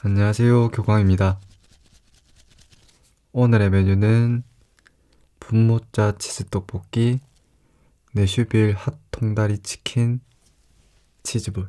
안녕하세요. 교광입니다. 오늘의 메뉴는 분모짜 치즈 떡볶이, 내슈빌 네 핫 통다리 치킨, 치즈볼.